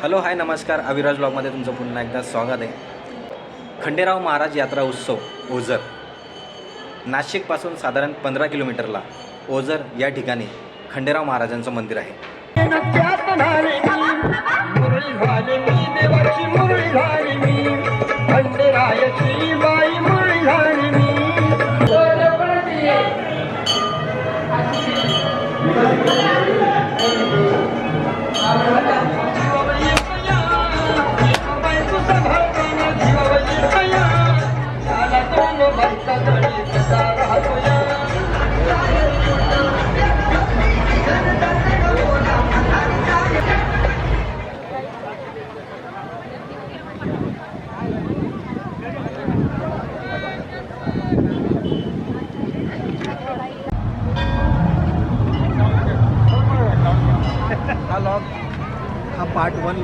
Hello hi नमस्कार. अविराज ब्लॉगमध्ये तुमचं पुन्हा एकदा स्वागत आहे. खंडेराव महाराज यात्रा उत्सव ओझर. नाशिकपासून साधारण पंधरा किलोमीटरला ओझर या ठिकाणी खंडेराव महाराजांचं मंदिर आहे.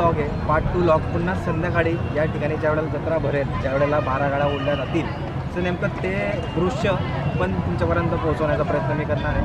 लॉग आहे. पार्ट टू लॉग पुन्हा संध्याकाळी या ठिकाणी ज्या वेळेला जत्रा भरेल ज्या वेळेला बारा गाड्या ओढल्या जातील. तर नेमकं ते दृश्य पण तुमच्यापर्यंत पोहोचवण्याचा प्रयत्न मी करणार आहे.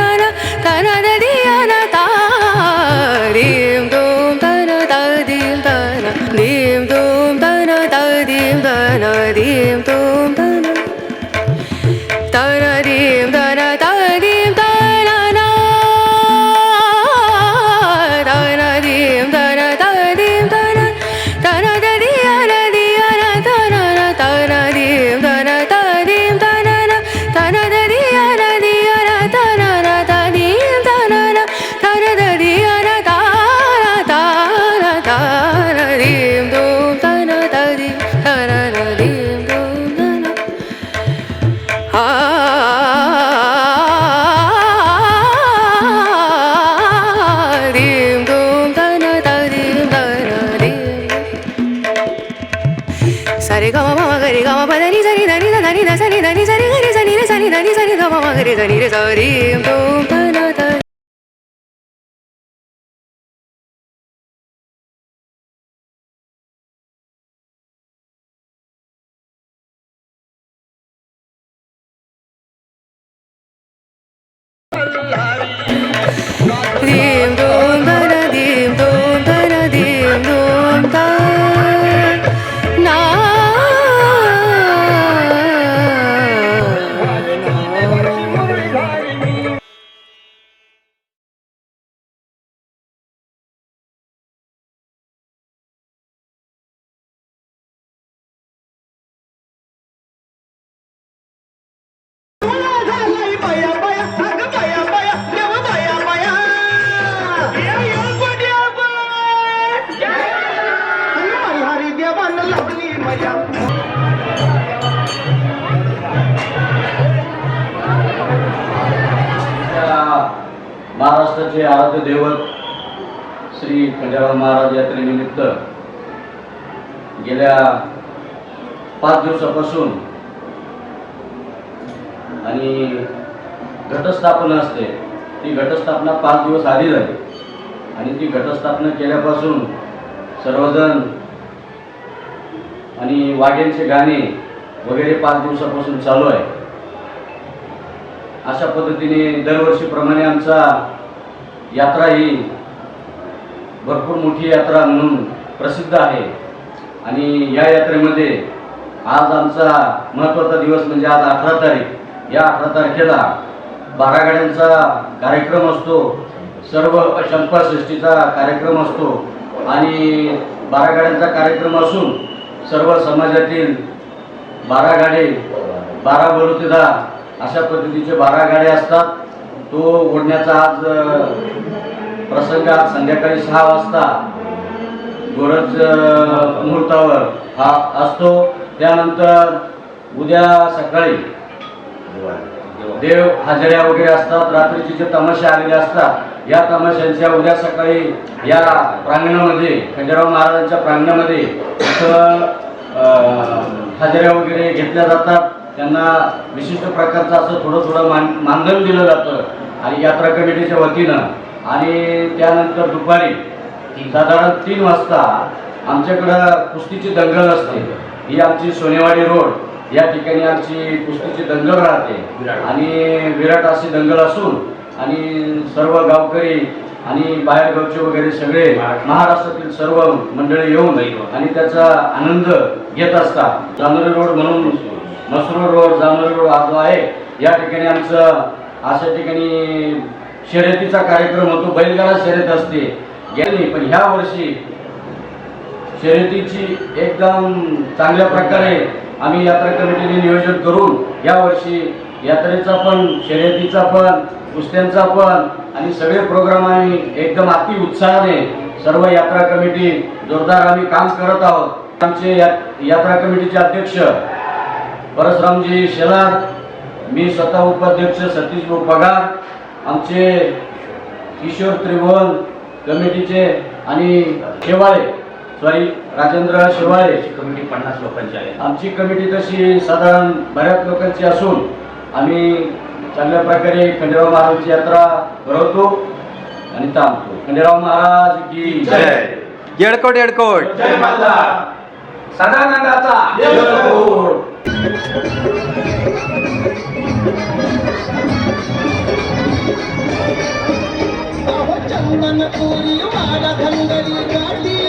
마마마 이리저리 이리저리 음도음 다나다 आराध्य दैवत श्री खंडेराव महाराज यात्रेनिमित्त गेल्या पाच दिवसापासून आणि घटस्थापना असते. ती घटस्थापना पाच दिवस आधी झाली. आणि ती घटस्थापना केल्यापासून सर्वजण आणि वाघ्यांचे गाणे वगैरे पाच दिवसापासून चालू आहे. अशा पद्धतीने दरवर्षीप्रमाणे आमचा यात्रा ही भरपूर मोठी यात्रा म्हणून प्रसिद्ध आहे. आणि या यात्रेमध्ये आज आमचा महत्त्वाचा दिवस म्हणजे आज अठरा तारीख. या अठरा तारखेला बारा गाड्यांचा कार्यक्रम असतो. सर्व शंकरषष्ठीचा कार्यक्रम असतो. आणि बारा गाड्यांचा कार्यक्रम असून सर्व समाजातील बारा गाडे बारा बलुतेदार अशा पद्धतीचे बारा गाड्या असतात. तो ओढण्याचा आज प्रसंग आज संध्याकाळी सहा वाजता गोरज मुहूर्तावर हा असतो. त्यानंतर उद्या सकाळी देव हजेऱ्या वगैरे असतात रात्रीचे जे तमाशे आलेले असतात या तमाशांच्या उद्या सकाळी या प्रांगणामध्ये खंडेराव महाराजांच्या प्रांगणामध्ये इथं हजेऱ्या वगैरे घेतल्या जातात. त्यांना विशिष्ट प्रकारचं असं थोडं थोडं मान मानधन दिलं जातं. आणि यात्रा कमिटीच्या वतीनं आणि त्यानंतर दुपारी साधारण तीन वाजता आमच्याकडं कुस्तीची दंगल असते. ही आमची सोनेवाडी रोड. या ठिकाणी आमची कुस्तीची दंगल राहते. आणि विराट अशी दंगल असून आणि सर्व गावकरी आणि बाहेरगावचे वगैरे सगळे महाराष्ट्रातील सर्व मंडळी येऊन आणि त्याचा आनंद घेत असतात. जांभरी रोड म्हणून मसरूळ रोड जांभरी रोड हा जो आहे या ठिकाणी आमचं अशा ठिकाणी शर्यतीचा कार्यक्रम होतो. बैलगाडा शर्यत असते. गेली पण ह्या वर्षी शर्यतीची एकदम चांगल्या प्रकारे आम्ही यात्रा कमिटीने नियोजन करून यावर्षी यात्रेचा पण शर्यतीचा पण कुस्त्यांचा पण आणि सगळे प्रोग्राम आम्ही एकदम अति उत्साहाने सर्व यात्रा कमिटी जोरदार आम्ही काम करत आहोत. आमचे यात्रा कमिटीचे अध्यक्ष परशुरामजी शेलार मी स्वतः उपाध्यक्ष सतीश भाऊ पगार आमचे किशोर त्रिभुवन कमिटीचे आणि शेवाळे सॉरी राजेंद्र शेवाळे. कमिटी पन्नास लोकांची आहे. आमची कमिटी तशी साधारण बऱ्याच लोकांची असून आम्ही चांगल्या प्रकारे खंडेराव महाराजांची यात्रा भरवतो आणि थांबतो. खंडेराव महाराज की जय. येडकोट येडकोट. सदानंदाचा ಚಂದನ ಪೂರಿಯು ಆಡದಂಗಡಿ ಕಾಟಿ